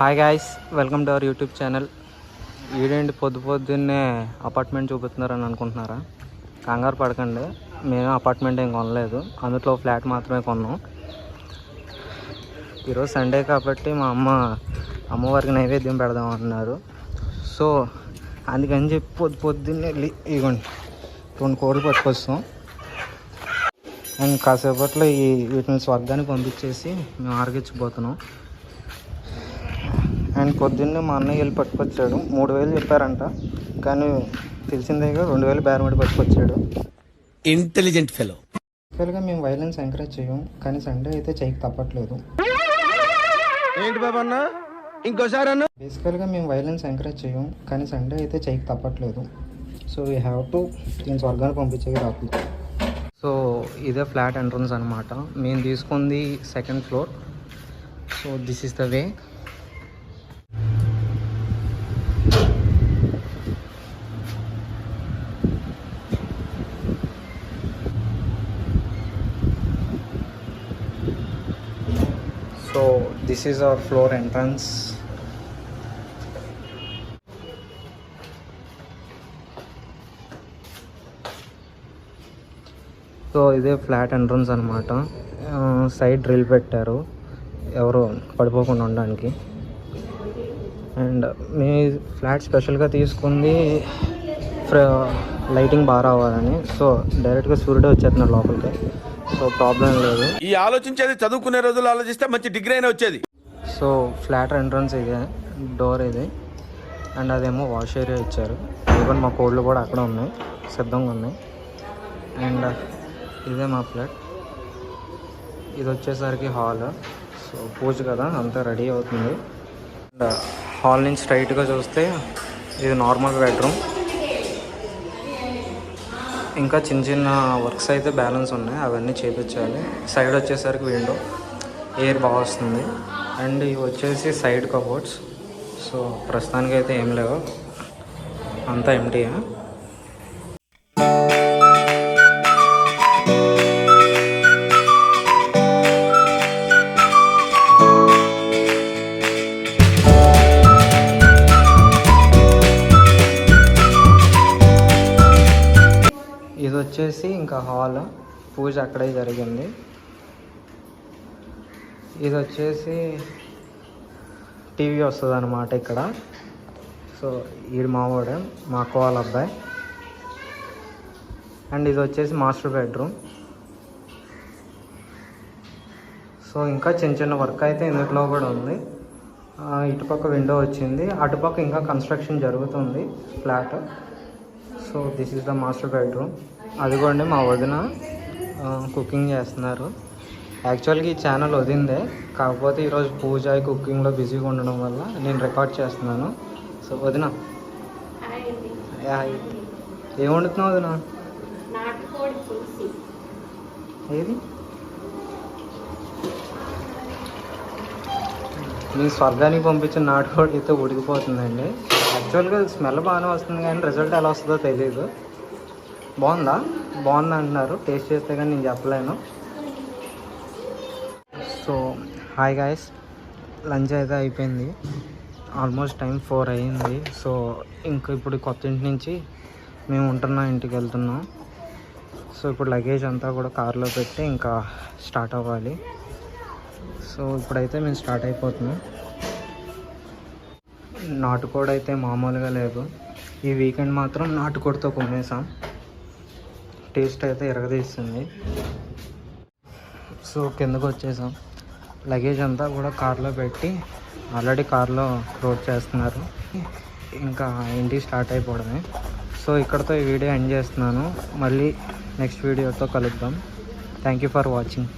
Hi guys welcome to our YouTube channel ఈడేంటి పొద్దు పొద్దున్నే అపార్ట్మెంట్ చూపిస్తున్నారని అనుకుంటున్నారా? కంగారు పడకండి మేము అపార్ట్మెంట్ ఏం కొనలేదు. అందులో ఫ్లాట్ మాత్రమే కొన్నాం. ఈరోజు సండే కాబట్టి మా అమ్మ అమ్మవారికి నైవేద్యం పెడదాం అన్నారు సో అందుకని చెప్పి పొద్దు పొద్దున్నే ఇవ్వండి రెండు కోళ్ళు పట్టుకొస్తాం అండ్ కాసేపట్లో ఈ వీటిని స్వర్గానికి పంపించేసి మేము ఆరగించిపోతున్నాం అండ్ పొద్దున్నే మా అన్నయ్య వెళ్ళి పట్టుకొచ్చాడు. మూడు వేలు చెప్పారంట. కానీ తెలిసిందేగా రెండు వేలు బేరమడి పట్టుకొచ్చాడు. ఇంటెలిజెంట్ ఫెలో యాక్చువల్గా మేము వైలెన్స్ ఎంకరేజ్ చేయం కానీ సండే అయితే చేయక తప్పట్లేదు. ఏంటి బాబా అన్న? ఇంకోసారి అన్న? బేసికల్గా మేము వైలెన్స్ ఎంకరేజ్ చేయం కానీ సండే అయితే చేయక తప్పట్లేదు. సో వీ హ్యావ్ టు దీని స్వర్గాన్ని పంపించేది రాదు సో ఇదే ఫ్లాట్ ఎంట్రన్స్ అనమాట మేము తీసుకుంది second floor so this is the way so this is our floor entrance. So ఇదే ఫ్లాట్ ఎంట్రన్స్ అనమాట సైడ్ డ్రిల్ పెట్టారు. ఎవరు పడిపోకుండా ఉండడానికి. అండ్ మీ ఫ్లాట్ స్పెషల్గా తీసుకుంది లైటింగ్ బాగా రావాలని. సో డైరెక్ట్గా సూర్యుడే వచ్చేస్తున్నాడు లోపలికి. సో ప్రాబ్లం లేదు. ఈ ఆలోచించేది చదువుకునే రోజులు ఆలోచిస్తే మంచి డిగ్రీ అయినా వచ్చేది. సో ఫ్లాట్ ఎంట్రన్స్ ఇదే డోర్ ఇది. అండ్ అదేమో వాష్ ఏరియా ఇచ్చారు. ఈవెన్ మా కోళ్ళు కూడా అక్కడ ఉన్నాయి సిద్ధంగా ఉన్నాయి. అండ్ ఇదే మా ఫ్లాట్. ఇది వచ్చేసరికి హాల్. సో పూజ కదా అంతా రెడీ అవుతుంది. అండ్ హాల్ నుంచి స్ట్రైట్గా చూస్తే ఇది నార్మల్ బెడ్రూమ్ ఇంకా చిన్న చిన్న వర్క్స్ అయితే బ్యాలెన్స్ ఉన్నాయి. అవన్నీ చేపించాలి. సైడ్ వచ్చేసరికి విండో ఎయిర్ బాగా వస్తుంది. అండ్ ఇవి వచ్చేసి సైడ్ కబోర్డ్స్. సో ప్రస్తుతానికి అయితే ఏం లేవు. అంతా ఎంటీయా ఇది వచ్చేసి ఇంకా హాల్. పూజ అక్కడే జరిగింది. ఇది వచ్చేసి టీవీ వస్తుంది అనమాట ఇక్కడ. సో ఈడు మావాడే మా అక్క వాళ్ళ అబ్బాయి. అండ్ ఇది వచ్చేసి మాస్టర్ బెడ్రూమ్. సో ఇంకా చిన్న చిన్న వర్క్ అయితే ఇందులో కూడా ఉంది. ఇటుపక్క విండో వచ్చింది. అటుపక్క ఇంకా కన్స్ట్రక్షన్ జరుగుతుంది flat. So this is the master bedroom. అదిగోండి మా వదిన కుకింగ్ చేస్తున్నారు. యాక్చువల్గా ఈ ఛానల్ వదిందే కాకపోతే ఈరోజు పూజ కుకింగ్లో బిజీగా ఉండడం వల్ల నేను రికార్డ్ చేస్తున్నాను. సో వదిన. ఏం వండుతున్నావు వదిన? ఏది? మీ స్వర్గానికి పంపించిన నాటుకోడి అయితే ఉడికిపోతుందండి. యాక్చువల్గా స్మెల్ బాగానే వస్తుంది కానీ రిజల్ట్ ఎలా వస్తుందో తెలియదు బాగుందా? బాగుంది అంటున్నారు. టేస్ట్ చేస్తే కానీ నేను చెప్పలేను. సో హాయ్ గాయస్ లంచ్ అయితే అయిపోయింది. ఆల్మోస్ట్ టైం ఫోర్ అయ్యింది సో ఇంకా ఇప్పుడు కొత్త ఇంటి నుంచి మేము ఉంటున్న ఇంటికి వెళ్తున్నాం. సో ఇప్పుడు లగేజ్ అంతా కూడా కార్లో పెట్టి ఇంకా స్టార్ట్ అవ్వాలి. సో ఇప్పుడైతే మేము స్టార్ట్ అయిపోతున్నాం. నాటుకోడైతే అయితే మామూలుగా లేదు. ఈ వీకెండ్ మాత్రం నాటుకోడితో కొనేసాం. టేస్ట్ అయితే ఎరగదీస్తుంది. సో కిందకు వచ్చేసాం. లగేజ్ అంతా కూడా కార్లో పెట్టి ఆల్రెడీ కార్లో లోడ్ చేస్తున్నారు. ఇంకా ఇంటికి స్టార్ట్ అయిపోవడమే. సో ఇక్కడతో ఈ వీడియో ఎండ్ చేస్తున్నాను. మళ్ళీ నెక్స్ట్ వీడియోతో కలుద్దాం. Thank you for watching